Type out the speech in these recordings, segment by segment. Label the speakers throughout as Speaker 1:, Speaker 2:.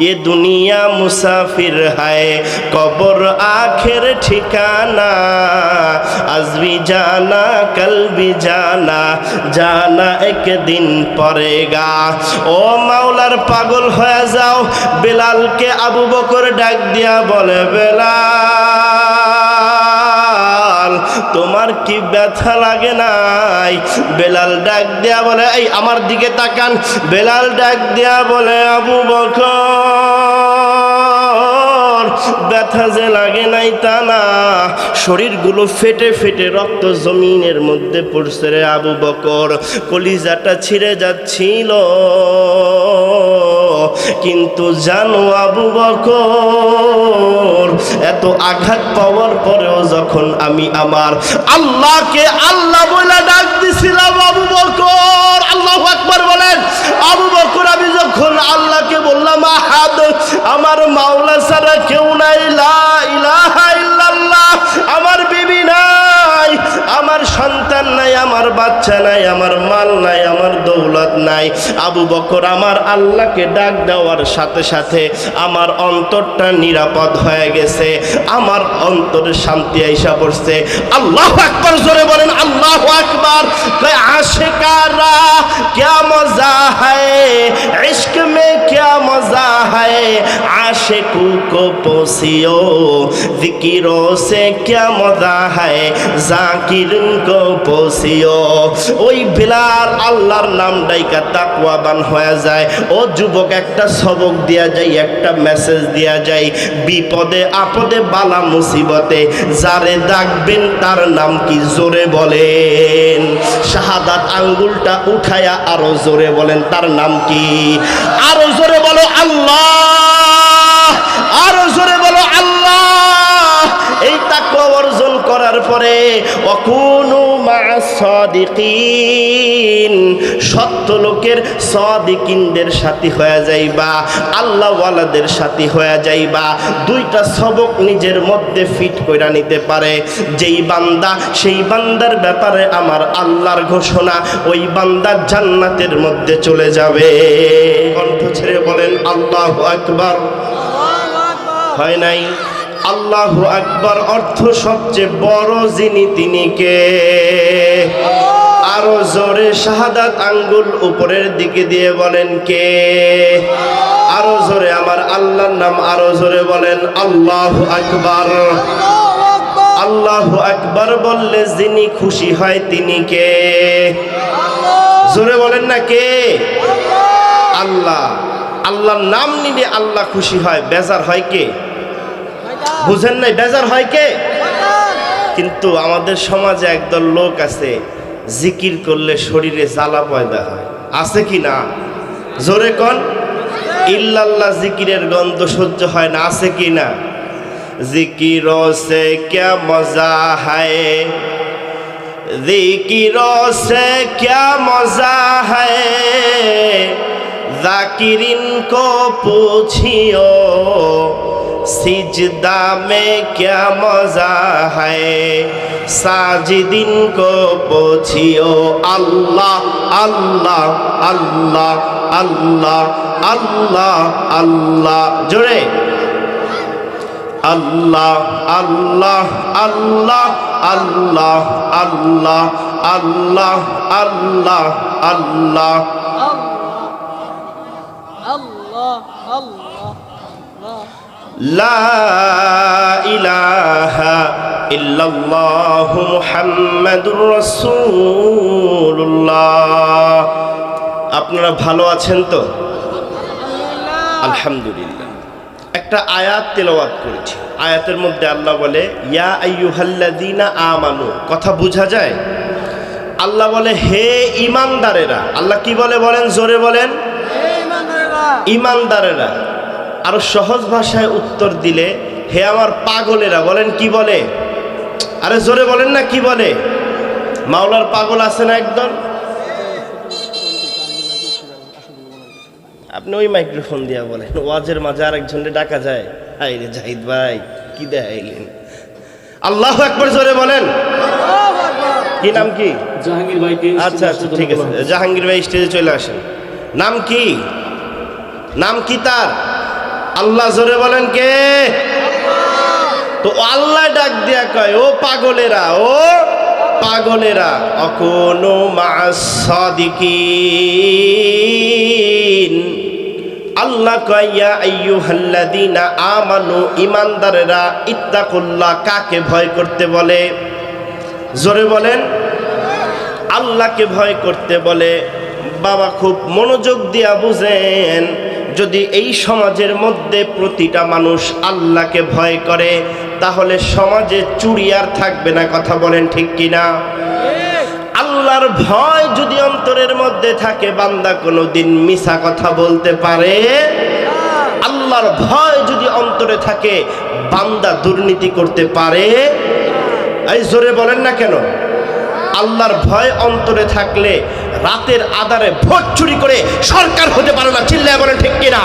Speaker 1: ये दुनिया मुसाफिर है कब्र आखिर ठिकाना आज भी जाना कल भी जाना জানা একদিন পরেগা ও মাওলার পাগল হয়ে যাও বেলালকে আবু বকর ডাক দিয়া বলে বেলাল তোমার কি ব্যথা লাগে নাই? বেলাল ডাক দিয়া বলে, এই, আমার দিকে তাকান। বেলাল ডাক দিয়া বলে, আবু বকর, ব্যথা যে লাগে নাই তা না। শরীরগুলো ফেটে ফেটে রক্ত জমিনের মধ্যে পড়ছে রে আবু বকর। কলিজাটা ছিঁড়ে যাচ্ছিল। কিন্তু জানো আবু বকর, এত আঘাত পাওয়ার পরেও যখন আমি আমার আল্লাহকে আল্লাহ বলে ডাক দিছিলাম আবু বকর, আল্লাহ আকবার বলেন, আবু বকর, আমি যখন আল্লাহকে বললাম, আহাদ, আমার মাওলা ছাড়া কেউ নাই, লা ইলাহা আমার সন্তান নাই, আমার বাচ্চা নাই, আমার মাল নাই, আমার দৌলত নাই। আবু বকর আমার আল্লাহকে ডাক দেওয়ার সাথে সাথে আমার অন্তরটা নিরাপদ হয়ে গেছে। আমার অন্তরে শান্তি আইসা পড়ছে। আল্লাহ আকবর, জোরে বলেন, আল্লাহ আকবর। আশেকারা, ক্যা মজা হায়? ইশক মে ক্যা মজা হয়? আশেকু কো পোসিও জিকিরো সে ক্যা মজা হয়? জাকির কো পোসিও ওই বিলাল আল্লাহর নাম ডাইকা হয়ে যায়। ও যুবক একটা সবক যায়, একটা মেসেজ যায়, বিপদে আপদে বালা মুসিবতে। যারে ডাকবেন তার নাম কি জোরে বলেন? শাহাদাত আঙ্গুলটা উঠায়া আরও জোরে বলেন, তার নাম কি? আরও জোরে বলো, আল্লাহ! আরও জোরে তাকওয়া অর্জন করার পরে অকুনু মা সাদিকিন সত্য লোকের সাদিকিনদের সাথী হয়ে যাইবা আল্লাহওয়ালাদের সাথী হয়ে যাইবা। দুইটা সবক নিজের মধ্যে ফিট কইরা নিতে পারে। যেই বান্দা সেই বান্দার ব্যাপারে আমার আল্লাহর ঘোষণা ওই বান্দা জান্নাতের মধ্যে চলে যাবে। কণ্ঠ ছেড়ে বলেন আল্লাহ আকবার। হয় নাই? আল্লাহ আকবার অর্থ সবচেয়ে বড় যিনি তিনি কে? আরও জোরে শাহাদাত আঙ্গুল উপরের দিকে দিয়ে বলেন কে? আরও জোরে আমার আল্লাহর নাম আরও জোরে বলেন আল্লাহ আকবার। আল্লাহ আকবার বললে যিনি খুশি হয় তিনি কে? জোরে বলেন না কে? আল্লাহ। আল্লাহর নাম নিলে আল্লাহ খুশি হয়, বেজার হয় কে? বুঝেন নাই, বেজার হয় কে? কিন্তু আমাদের সমাজে একদল লোক আছে, জিকির করলে শরীরে জ্বালা পয়দা হয়। আছে কি না? জোরে কন, ইল্লাল্লাহ জিকিরের গন্ধ সহ্য হয় না, আছে কি না? জিকির সে ক্যা মজা হায়? জিকির সে ক্যা মজা হায়? জাকিরিন কো পুছিও सिजदा में क्या मज़ा है साजिदिन को पूछियो अल्लाह अल्लाह अल्लाह अल्लाह अल्लाह अल्लाह जुड़े
Speaker 2: अल्लाह अल्लाह
Speaker 1: अल्लाह अल्लाह अल्लाह अल्लाह अल्लाह अल्लाह লা আপনারা ভালো আছেন তো? আলহামদুলিল্লাহ। একটা আয়াত তেলাওয়াত করেছি। আয়াতের মধ্যে আল্লাহ বলে ইয়া আমানু। কথা বোঝা যায়? আল্লাহ বলে হে ইমানদারেরা আল্লাহ কি বলে বলেন? জোরে বলেন। ইমানদারেরা আরও সহজ ভাষায় উত্তর দিলে হে আমার পাগলেরা বলেন কি বলে? আরে জোরে বলেন না কি বলে? মাওলার পাগল আছে না একদম আপনি ওই মাইক্রোফোন দিয়া বলেন ওয়াজের মাঝে আরেকজনকে ডাকা যায়। হাই রে জাহিদ ভাই কি দেখাইলেন? আল্লাহ একবার জোরে বলেন। কি নাম কি?
Speaker 3: জাহাঙ্গীর ভাইকে
Speaker 1: আচ্ছা আচ্ছা ঠিক আছে। জাহাঙ্গীর ভাই স্টেজে চলে আসেন। নাম কি? নাম কি তার? আল্লাহ জোরে বলেন কে? তো আল্লাহ ডাক দিয়া কয়, ও পাগলেরা ও পাগলেরা, অকোনো মাসাদিকিন আল্লাহ কয়া আইয়ুহাল্লাযীনা আমানু ইমানদারেরা ইত্তাকুল্লাহ, কাকে ভয় করতে বলে? জোরে বলেন, আল্লাহকে ভয় করতে বলে। বাবা খুব মনোযোগ দিয়া বুঝেন যদি এই সমাজের মধ্যে প্রতিটা মানুষ আল্লাহকে ভয় করে, তাহলে সমাজে চুরি আর থাকবে না, কথা বলেন ঠিক কিনা? আল্লাহর ভয় যদি অন্তরের মধ্যে থাকে, বান্দা কোনোদিন মিছা কথা বলতে পারে? আল্লাহর ভয় যদি অন্তরে থাকে, বান্দা দুর্নীতি করতে পারে? এই জোরে বলেন না কেন? আল্লাহর ভয় অন্তরে থাকলে রাতের আধারে ভোট চুরি করে সরকার হতে পারে না। চিল্লায় বলেন ঠিক কিনা?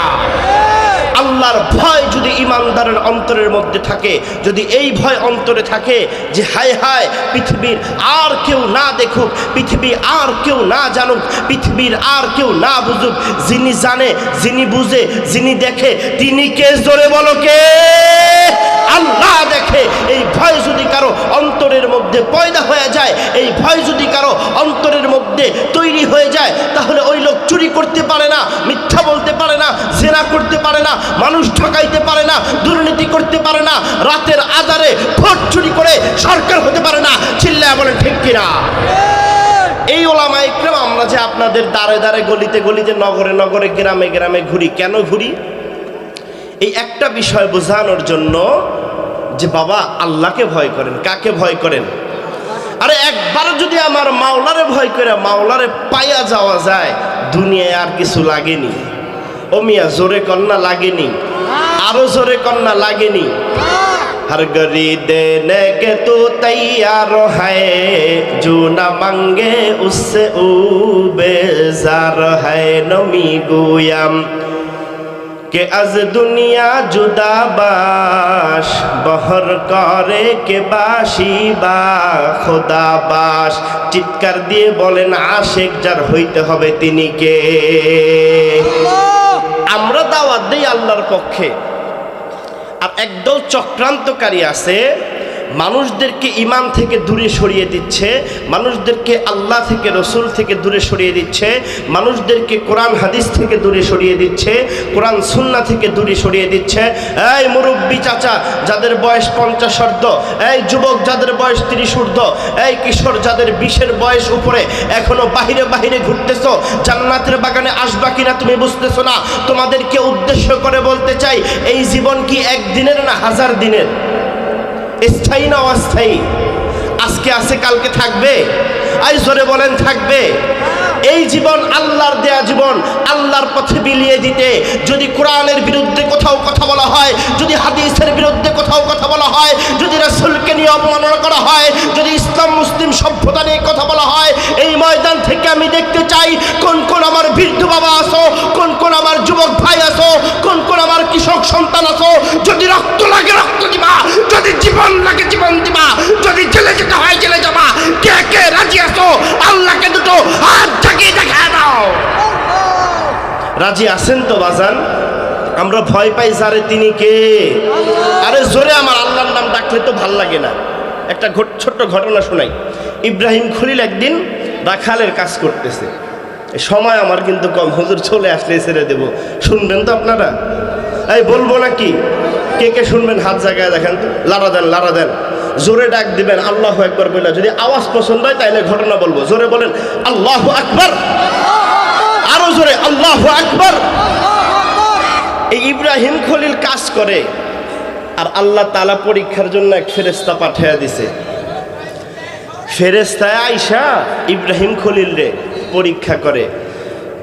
Speaker 1: আল্লাহর ভয় যদি ইমানদারের অন্তরের মধ্যে থাকে, যদি এই ভয় অন্তরে থাকে যে হায় হায়, পৃথিবীর আর কেউ না দেখুক, পৃথিবী আর কেউ না জানুক, পৃথিবীর আর কেউ না বুঝুক, যিনি জানে, যিনি বুঝে, যিনি দেখে, তিনি কে? জোরে বলো কে? আল্লাহ দেখে, এই ভয় যদি কারও অন্তরের মধ্যে পয়দা হয়ে যায়, এই ভয় যদি কারও অন্তরের মধ্যে তৈরি হয়ে যায়, তাহলে ওই লোক চুরি করতে পারে না, মিথ্যা বলতে পারে না, জেনা করতে পারে না, মানুষ ঠকাইতে পারে না, দুর্নীতি করতে পারে না, রাতের আধারে ভোট চুরি করে সরকার হতে পারে না, চিল্লায় বলে ঠিক কিনা? এই ওলামা ইকরাম, আমরা যে আপনাদের দাঁড়ে দাঁড়ে গলিতে গলিতে, নগরে নগরে, গ্রামে গ্রামে ঘুরি, কেন ঘুরি? এই একটা বিষয় বোঝানোর জন্য যে বাবা আল্লাহকে ভয় করেন কাকে ভয় করেন আরে একবার যদি আমার মাওলারে ভয় করে মাওলারে পাইয়া যাওয়া যায় দুনিয়ায় আর কিছু লাগেনি ও মিয়া জোরে কন্যা লাগেনি আরো জোরে কন্যা লাগেনি हर गरी देने के तू तैयार है जो न मांगे उससे ऊ बेजार है नमी गुयाम কে আজ দুনিয়া জুদা বাস বহর করে কে বাসি বা খোদা বাস চিৎকার দিয়ে বলেন আশেক যার হইতে হবে তিনি কে? আমরা দাওয়াত দিই আল্লাহর পক্ষে। আর একদল চক্রান্তকারী আছে মানুষদেরকে ইমান থেকে দূরে সরিয়ে দিচ্ছে, মানুষদেরকে আল্লাহ থেকে, রসুল থেকে দূরে সরিয়ে দিচ্ছে, মানুষদেরকে কোরআন, হাদিস থেকে দূরে সরিয়ে দিচ্ছে, কোরআন সুন্না থেকে দূরে সরিয়ে দিচ্ছে। এই মুরব্বী চাচা, যাদের বয়স পঞ্চাশ অর্ধ, এই যুবক যাদের বয়স তিরিশ ঊর্ধ্ব, এই কিশোর যাদের বিশের বয়স উপরে, এখনও বাহিরে বাহিরে ঘুরতেছো, জান্নাতের বাগানে আসবা কিনা তুমি বুঝতেছো না? তোমাদেরকে উদ্দেশ্য করে বলতে চাই, এই জীবন কি একদিনের না হাজার দিনের? স্থায়ী না অস্থায়ী? আজকে আছে, কালকে থাকবে। আই জোরে বলেন, থাকবে। এই জীবন আল্লাহর দেয়া জীবন, আল্লাহর পথে বিলিয়ে দিতে। যদি কোরআনের বিরুদ্ধে কোথাও কথা বলা হয়, যদি হাদিসের বিরুদ্ধে কোথাও কথা বলা হয়, যদি রাসুলকে নিয়ে অপমাননা করা হয়, যদি ইসলাম মুসলিম সভ্যতা নিয়ে কথা বলা হয়, এই ময়দান থেকে আমি দেখতে চাই, কোন কোন আমার বৃদ্ধ বাবা আসো, কোন কোন আমার যুবক ভাই আসো, কোন কোন আমার কৃষক সন্তান আছো, যদি রক্ত লাগে, রক্ত দিবা, যদি জীবন লাগে, জীবন দিবা, যদি জেলে যেতে হয়, জেলে যাবা, কে কে রাজি আছো? আল্লাহকে দুটো হাত জাগিয়ে দেখা দাও। রাজি আছেন তো বাজান? আমরা ভয় পাই যারে তিনি কে? আরে জোরে আমার আল্লাহর নাম ডাকলে তো ভালো লাগে না। একটা ছোট্ট ঘটনা শোনাই। ইব্রাহিম খলিল একদিন রাখালের কাজ করতেছে। সময় আমার কিন্তু কম। হুজুর চলে আসলে ছেড়ে দেব। শুনবেন তো আপনারা? এই, বলব নাকি? কে কে শুনবেন হাত জায়গায় দেখেন তো? লারা দেন লারা দেন। জোরে ডাক দিবেন, আল্লাহ একবার বললে যদি আওয়াজ পছন্দ হয় তাহলে ঘটনা বলব। জোরে বলেন, আল্লাহ আকবার। আরও জোরে, আল্লাহ আকবার। এই ইব্রাহিম খলিল কাজ করে, আর আল্লাহ তালা পরীক্ষার জন্য এক ফেরেস্তা পাঠিয়ে দিছে। ফেরেস্তায় আইসা ইব্রাহিম খলিল রে পরীক্ষা করে।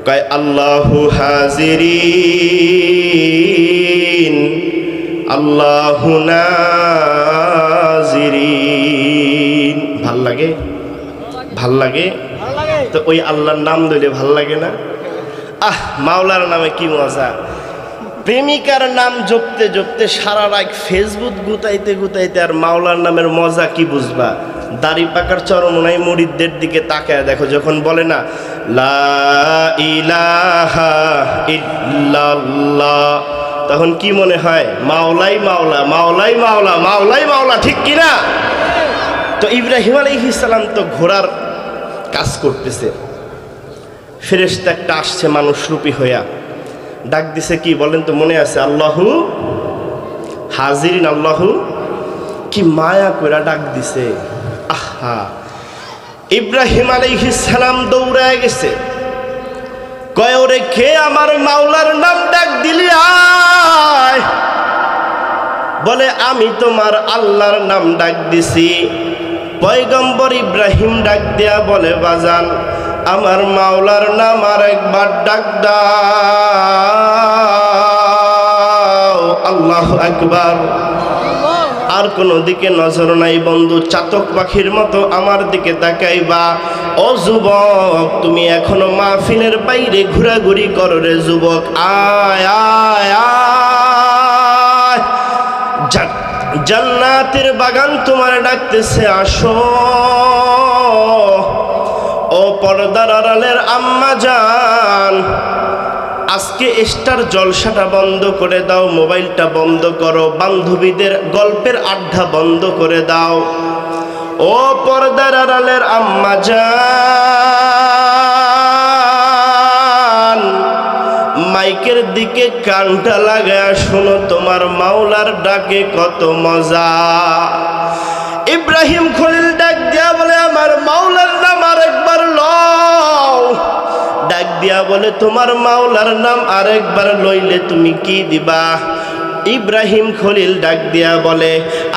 Speaker 1: কয় আল্লাহ হাজিরিন আল্লাহ নাজিরিন। ভালো লাগে? ভালো লাগে?
Speaker 2: ভালো লাগে।
Speaker 1: তো ওই আল্লাহর নাম দিলে ভালো লাগে না? আহ মাওলার নামে কি মজা। প্রেমিকার নাম জপতে জপতে সারা রাত ফেসবুক গুতাইতে গুতাইতে আর মাওলার নামের মজা কি বুঝবা? দাড়ি পাকার চরমনাই মুরিদদের দিকে তাকায় দেখো, যখন বলে না, লা তখন কি মনে হয়? মাওলাই মাওলা মাওলাই মাওলা মাওলাই মাওলা, ঠিক কি না? তো ইব্রাহিম আলাইহিস সালাম তো ঘোড়ার কাজ করতেছে। ফেরেশতা একটা আসছে মানুষ রূপী হইয়া। ডাক দিছে কি, বলেন তো, মনে আছে? আল্লাহু হাজিরিন, আল্লাহু কি মায়া কইরা ডাক দিছে? আহা। ইব্রাহিম আলাইহিস সালাম দৌড়ায় গেছে। কয়, ওরে কে আমার মাওলার নাম ডাক দিলি বলে, আমি তোমার আল্লাহর নাম ডাক দিছি। পয়গম্বর ইব্রাহিম ডাক দেয়া বলে, বাজান আমার মাওলার নাম আর একবার ডাক আল্লাহ একবার আর কোনো দিকে নজর নাই বন্ধু, চাতক পাখির মতো আমার দিকে তাকাইবা। ও যুবক, তুমি এখনও মাহফিলের বাইরে ঘোরাঘুরি করো রে যুবক। আয় আয় আয়। জান্নাতের বাগান তোমার ডাকতেছে, আসো। পর্দার আড়ালের আম্মা যান। আজকে স্টার জলসাটা বন্ধ করে দাও, মোবাইলটা বন্ধ করো, বান্ধবীদের গল্পের আড্ডা বন্ধ করে দাও। ও পর্দার আড়ালের আম্মা যান। মাইকের দিকে কানটা লাগায় শোনো, তোমার মাওলার ডাকে কত মজা। ইব্রাহিম খলিল দিয়া বলে, তোমার মাওলার নাম আরেকবার লইলে তুমি কি দিবা? ইব্রাহিম খলিল ডাক দিয়া বলে,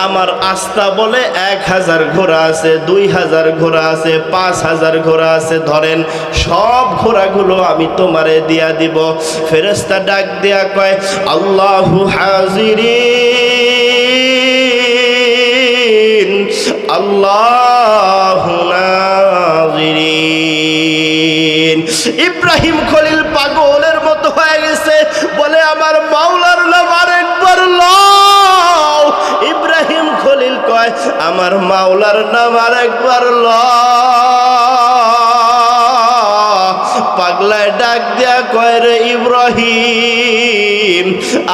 Speaker 1: আমার আস্থা বলে এক হাজার ঘোড়া আছে, দুই হাজার ঘোড়া আছে, পাঁচ হাজার ঘোড়া আছে, ধরেন সব ঘোড়াগুলো আমি তোমারে দিয়া দিব। ফেরেস্তা ডাক দিয়া কয়, আল্লাহু হাজিরিন, আল্লাহ নাজিরিন। ইব্রাহিম খলিল পাগলের মতো হয়ে গেছে। বলে, আমার মাওলার নাম আরেকবার লও। ইব্রাহিম খলিল কয়, আমার মাওলার নাম আরেকবার ল পাগলায় ডাক দেয়া কয়, রে ইব্রাহিম,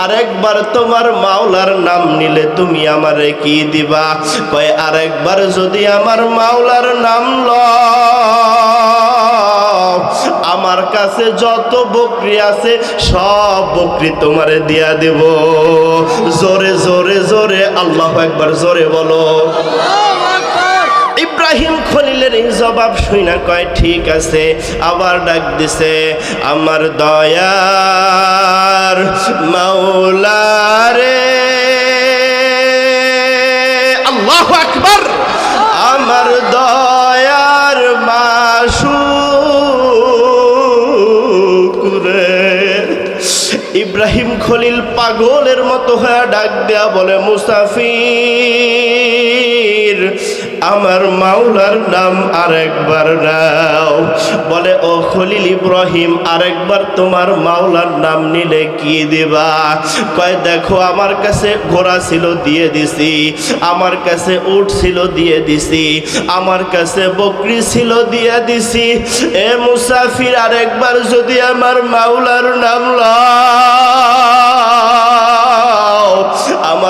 Speaker 1: আরেকবার তোমার মাওলার নাম নিলে তুমি আমারে কি দিবা? কয়, আরেকবার যদি আমার মাওলার নাম ল আমার কাছে যত বকরি আছে, সব বকরি তোমারে দিয়া দেব। জোরে জোরে জোরে, আল্লাহ একবার জোরে বলো। ইব্রাহিম খলিলের এই জবাব শুইনা কয়, ঠিক আছে। আবার ডাক দিছে, আমার দয়ার মাওলারে। আল্লাহ আকবার। আমার দয়ার খলিল পাগলের মতো হয়ে ডাক দেয়া বলে, মুসাফির, আমার মাওলার নাম আরেকবার নাও। বলে, ও খলিল ইব্রাহিম, আরেকবার তোমার মাওলার নাম নিলে কি দিবা? কয়, দেখো, আমার কাছে ঘোড়া ছিল, দিয়ে দিছি। আমার কাছে উট ছিল, দিয়ে দিছি। আমার কাছে বকরি ছিল, দিয়ে দিছি। এ মুসাফির, আরেকবার যদি আমার মাওলার নাম লও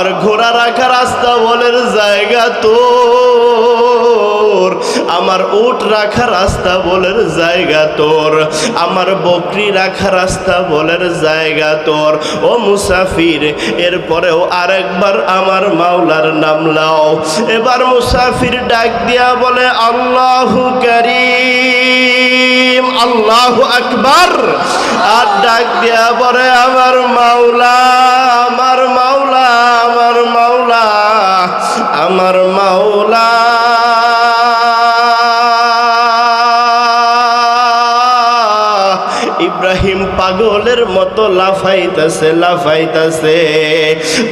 Speaker 1: আমার ঘোড়া রাখা রাস্তা বলের জায়গা তো আমার উট রাখা রাস্তা বলের জায়গা তোর। আমার বকরি রাখা রাস্তা বলের জায়গা তোর। ও মুসাফির, এরপরেও আরেকবার আমার মাওলার নাম লাও এবার মুসাফির ডাক দিয়া বলে, আল্লাহু করিম, আল্লাহু আকবার। আর ডাক দিয়া বলে, আমার মাওলা আমার মাওলা। ইব্রাহিম পাগলের মতো লাফাইতেছে লাফাইতেছে।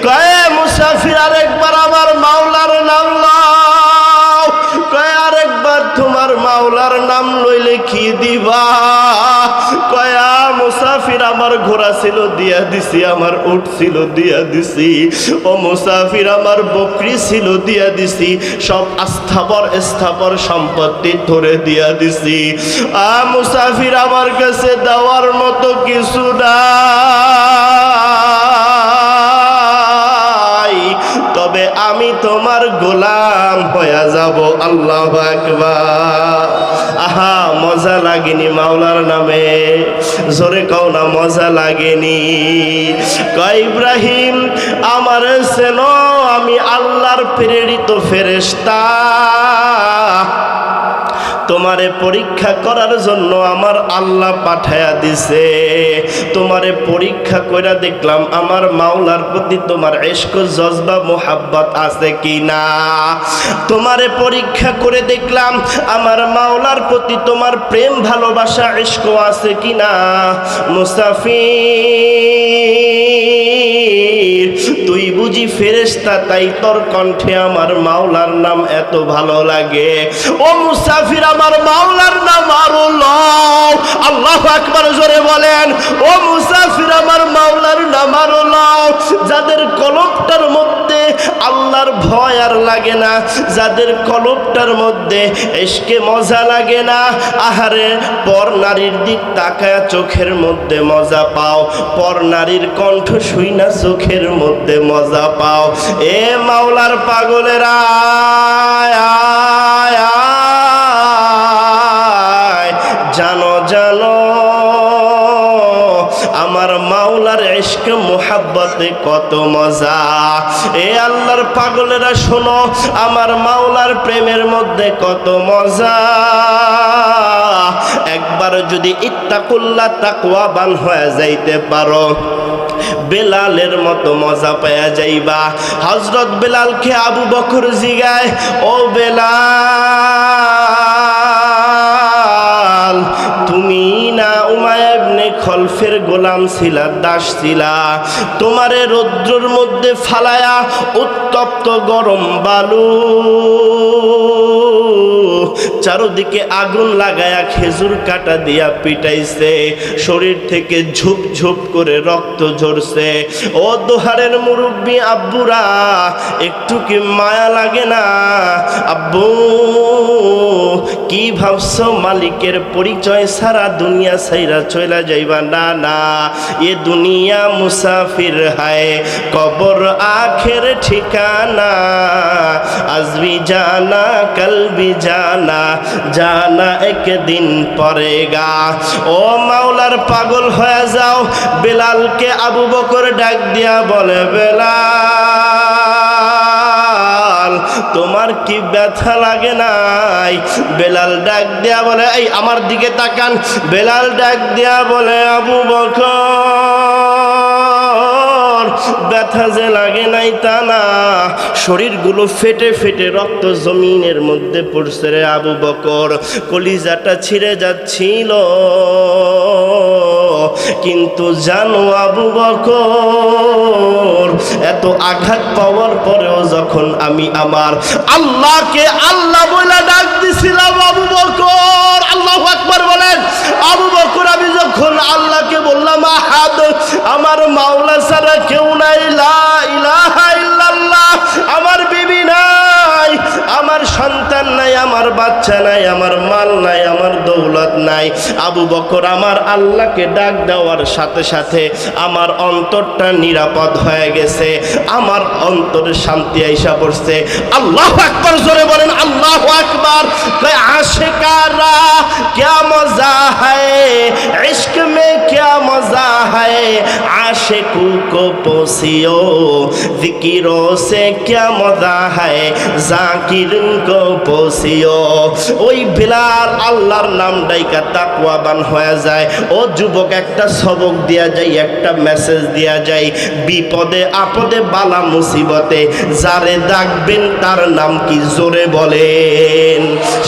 Speaker 1: কয়ে মুসাফির, আরেকবার আমার মাওলার নাম লাও কয় আরেকবার তোমার মাওলার নাম লইলে কি দিবা? কয়া মুসাফির আমার ঘোড়া ছিল, দিয়া দিছি, আমার উট ছিল, দিয়া দিছি। ও মুসাফির আমার বকরি ছিল, দিয়া দিছি। সব আস্থাপর স্থাপর সম্পত্তি ধরে দিয়া দিছি। আ মুসাফির আমার কাছে দেওয়ার মতো কিছু না তবে আমি তোমার গোলাম হয়ে যাব, আল্লাহ আকবার। আহা, মজা লাগেনি মাওলার নামে। জোরে কও না, মজা লাগেনি। কয় ইব্রাহিম, আমার সেন আমি আল্লাহর প্রেরিত ফেরেশতা। তোমারে পরীক্ষা করার জন্য আমার আল্লাহ পাঠায়া দিছে। তোমারে পরীক্ষা কইরা দেখলাম আমার মাওলার প্রতি তোমার এশক, জজবা, মোহাব্বত আছে কি না তোমারে পরীক্ষা করে দেখলাম আমার মাওলার প্রতি তোমার প্রেম, ভালোবাসা, এশক আছে কি না মুসাফির, তুই বুঝি ফেরেশতা, তাই তোর কণ্ঠে আমার মাওলার নাম এত ভালো লাগে। ও মুসাফির আমার মাওলার নাম আরও লও আল্লাহ আকবার জোরে বলেন, ও মুসাফির আমার মাওলার নাম আরও লও যাদের কলবটার মধ্যে আল্লাহর ভয় আর লাগে না, যাদের কলবটার মধ্যে এসকে মজা লাগে না, আহারে, পর নারীর দিক তাকায় চোখের মধ্যে মজা পাও, পর নারীর কণ্ঠ শুই না চোখের মধ্যে মজা পাও। এ মাওলার পাগলেরা ইশক মোহাব্বতে, কত মজা। এ আল্লাহর পাগলেরা শোনো, আমার মাওলার প্রেমের মধ্যে কত মজা। একবার যদি ইত্তাকুল্লাহ তাকওয়াবান হয়ে যাইতে পারো, বেলালের মতো মজা পায়া যাইবা। হজরত বেলালকে আবু বকর জিগায়, ও বেলাল, তুমি না উমায়বনে খলফের গোলাম ছিলা, দাস ছিলা। তোমারে রৌদ্রর মধ্যে ফালায়া উত্তপ্ত গরম বালু। চারোদিকে আগুন লাগায়া খেজুর কাটা দিয়া পিটাইছে। শরীর থেকে ঝুপ ঝুপ করে রক্ত ঝরছে। ও দোহারের মুরব্বী আব্বুরা, একটু কি মায়া লাগে না? আব্বু, কি ভাবছ মালিকের পরিচয় সারা দুনিয়া সাইরা চলে চইলা যাইবা, না না। এ দুনিয়া মুসাফির হায়, কবর আখের ঠিকানা। আজবি জানা, কলবি জানা জানা একদিন পরেগা। ও মাওলার পাগল হয়ে যাও, বেলালকে আবু বকর ডাক দিয়া বলে, বেলাল। তোমার কি ব্যথা লাগে নাই? বেলাল ডাক দেয়া বলে, এই, আমার দিকে তাকান। বেলাল ডাক দেয়া বলে, আবু বকর, ব্যথা যে লাগে নাই তা না। শরীরগুলো ফেটে ফেটে রক্ত জমিনের মধ্যে পড়ছে রে আবু বকর। কলিজাটা ছিঁড়ে যাচ্ছিল। কিন্তু জানো আবু বকর, এত আঘাত পাওয়ার পরেও যখন আমি আমার আল্লাহকে আল্লাহ বলে ডাক দিছিলাম আবু বকর, আল্লাহ আকবার বলেন, আবু বকর, আমি যখন আল্লাহকে বললাম, আহাদ, আমার মাওলা ছাড়া কেউ নাই, লা ইলাহা ইল্লাল্লাহ, আমার বিবি নাই। নাই, আমার সন্তান নাই, আমার বাচ্চা নাই, আমার মাল নাই, আমার দৌলত নাই। আবু বকর আমার আল্লাহকে ডাক দেওয়ার সাথে সাথে আমার অন্তরটা নিরাপদ হয়ে গেছে। আমার অন্তরে শান্তি আইসা পড়ছে। আল্লাহ আকবর, জোরে বলেন, আল্লাহ আকবর। আশেকারা কে মজা হয়? ইশক মে মজা হয়? আশেকু কো পোসিও জিকিরো সে কে মজা হায়? ওই বিলাল আল্লাহর নাম ডাইকা তাকওয়াবান যুবক একটা সবক যায়, একটা মেসেজ যায়, বিপদে আপদে বালা মুসিবতে। ডাকবেন তার নাম কি জোরে বলেন?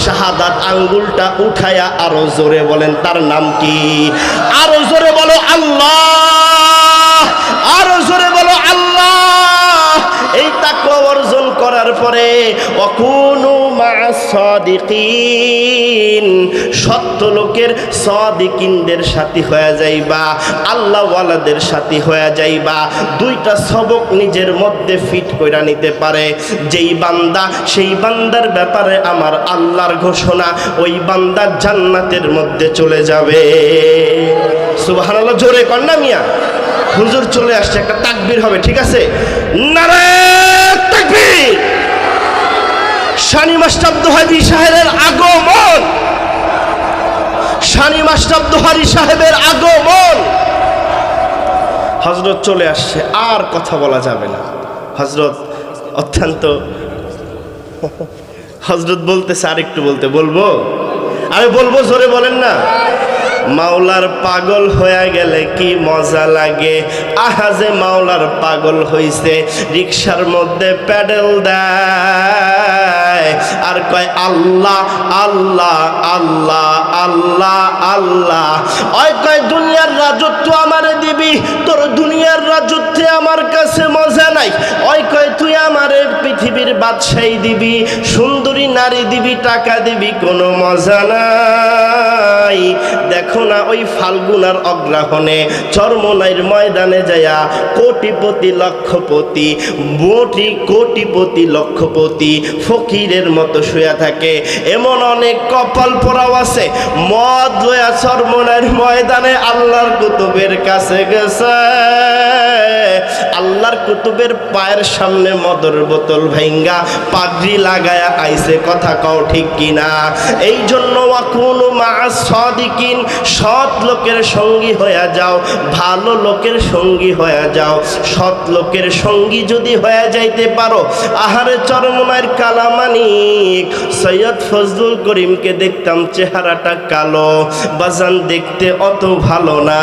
Speaker 1: শাহাদাত আঙ্গুলটা উঠায়া আরও জোরে বলেন, তার নাম কি? আরও জোরে বলো, আল্লাহ! করার পরে, অকুনু মা সাদিকিন সত্য লোকের সাদিকিনদের সাথী হয়ে যাইবা আল্লাহওয়ালাদের সাথী হয়ে যাইবা। দুইটা সবক নিজের মধ্যে ফিট কইরা নিতে পারে। যেই বান্দা, সেই বান্দার ব্যাপারে আমার আল্লাহর ঘোষণা, ওই বান্দা জান্নাতের মধ্যে চলে যাবে। সুবহানাল্লাহ, জোরে কন্যা মিয়া। হুজুর চলে আসছে, একটা তাকবীর হবে, ঠিক আছে? তাকবীর! শানি মাস্টাব্দ হাজি সাহেবের আগমন! শানি মাস্টাব্দ হাজি সাহেবের আগমন! হজরত চলে আসছে, আর কথা বলা যাবে না। হজরত অত্যন্ত হজরত বলতেছে আর একটু বলতে বলব? আরে বলব, জোরে বলেন না। মাওলার পাগল হয়ে গেলে কি মজা লাগে? আহাজে মাওলার পাগল হইছে রিক্সার মধ্যে প্যাডেল দেয়। আর কয়, আল্লাহ আল্লাহ আল্লাহ আল্লাহ আল্লাহ। ওই কয়, দুনিয়ার রাজত্ব আমারে দিবি, তোর দুনিয়ার রাজত্বে আমার কাছে মজা নাই। ওই কয়, তুই পৃথিবীর দিবি, সুন্দরী নারী দিবি, টাকা দিবি, কোনো মজা নাই। দেখো না, ওই ফাল্গুনার অগ্রহণে চর্মনাইর ময়দানে যায়া কোটিপতি, লক্ষপতি, মোটি কোটিপতি, লক্ষপতি ফকিরের মতো শুয়ে থাকে। এমন অনেক কপাল পরাও আছে। মদ লয়া চর্মনাইর ময়দানে আল্লাহর কুতুবের কাছে গেছে। আল্লাহর কুতুবের পায়ের সামনে মদর বোতল ভাইঙ্গা পাগড়ি লাগায়া আইছে। কথা কও ঠিক কিনা? এই জন্য ওয়াকুনু মা সদিকিন, সৎ লোকের সঙ্গী হয়ে যাও, ভালো লোকের সঙ্গী হয়ে যাও। সৎ লোকের সঙ্গী যদি হয়ে যাইতে পারো, আহারে চরমনার কালামানিক সৈয়দ ফজলুল করিমকে দেখতাম চেহারাটা কালো, বাজান দেখতে অত ভালো না।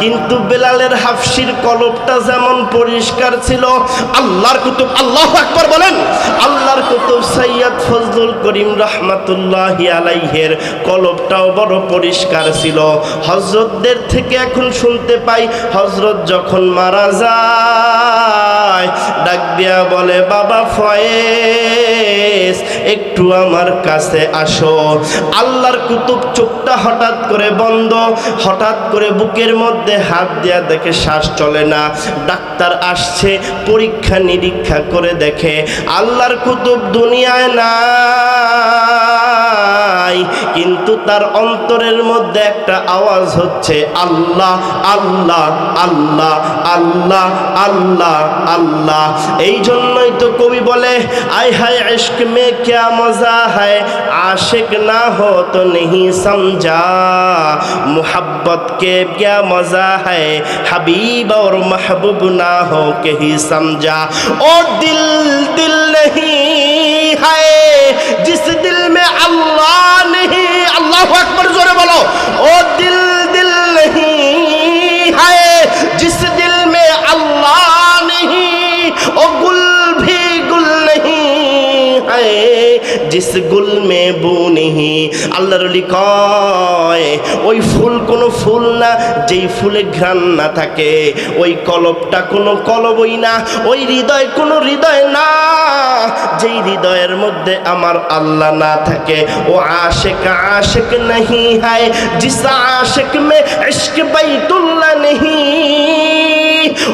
Speaker 1: কিন্তু বেলালের হাফসির কলবটা যেমন পরিষ্কার ছিল, আল্লাহর কুতুব, আল্লাহ আকবার বলেন, আল্লাহর কুতুব সৈয়দ ফজলুল করিম রহমাতুল্লাহ আলাইহের কলবটাও বড় পরিষ্কার ছিল। হজরতদের থেকে এখন শুনতে পাই হজরত যখন মারা যায় ডাক বলে, বাবা ফয়েজ, একটু আমার কাছে আসো। আল্লাহর কুতুব চোখটা হঠাৎ করে বন্ধ, হঠাৎ করে বুকের মধ্যে হাত দিয়া দেখে শ্বাস চলে না। ডাক্তার আসছে পরীক্ষা নিরীক্ষা করে দেখে, আল্লাহর কুতুব দুনিয়ায় নাই, কিন্তু তার অন্তরের মধ্যে একটা আওয়াজ হচ্ছে, আল্লাহ আল্লাহ আল্লাহ আল্লাহ আল্লাহ আল্লাহ। এই জন্যই তো কবি বলে আই হায় ইশক মে ক্যা মজা হায়, আশিক না হো তো নেহি সমঝা। মোহাব্বত কে ক্যা মজা হায়, হাবিব और মাহবুব না হো কেহি সমঝা। ও দিল দিল নেহি হায়, জিস দিল में अल्लाह नहीं अल्लाह अकबर जोरे बोलो ओ दिल दिल नहीं है जिस दिल में अल्लाह नहीं ओ गुल भी गुल नहीं है জিস গুলমে বুনিহি, আল্লাহর অলি কয়, ওই ফুল কোনো ফুল না, যেই ফুলে ঘ্রাণ না থাকে। ওই কলপটা কোনো কলবই না, ওই হৃদয় কোনো হৃদয় না, যেই হৃদয়ের মধ্যে আমার আল্লাহ না থাকে। ও আশেক আশেক নাহি হায়, জিস আশেক মে ইশক বাইতুল্লাহ নেহি।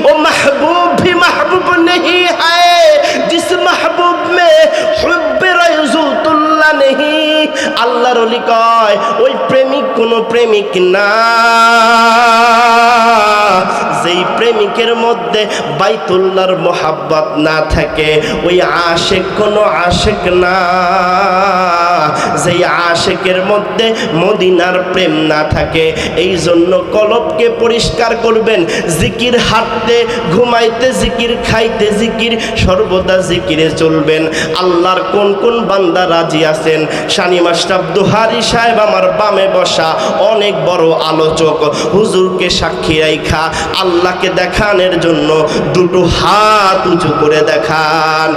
Speaker 1: ও মাহবুব, ভি মাহবুব নেহি হায় কোনো প্রেমিক না। যেই প্রেমিকের মধ্যে বাইতুল্লাহর মোহাব্বত না থাকে, ওই আশেক কোনো আশেক না। যেই আশেকের মধ্যে মদিনার প্রেম না থাকে এই জন্য কলবকে পরিষ্কার করবেন, জিকির হাঁটতে, ঘুমাইতে জিকির, খাইতে জিকির, সর্বদা জিকিরে চলবেন। আল্লাহর কোন কোন বান্দা রাজি আছেন? শানি মাস্টাব দুহারি সাহেব আমার বামে বসা, অনেক বড় আলোচক, হুজুরকে সাক্ষী রাইখা আল্লাহকে দেখানের জন্য দুটো হাত উঁচু করে দেখান।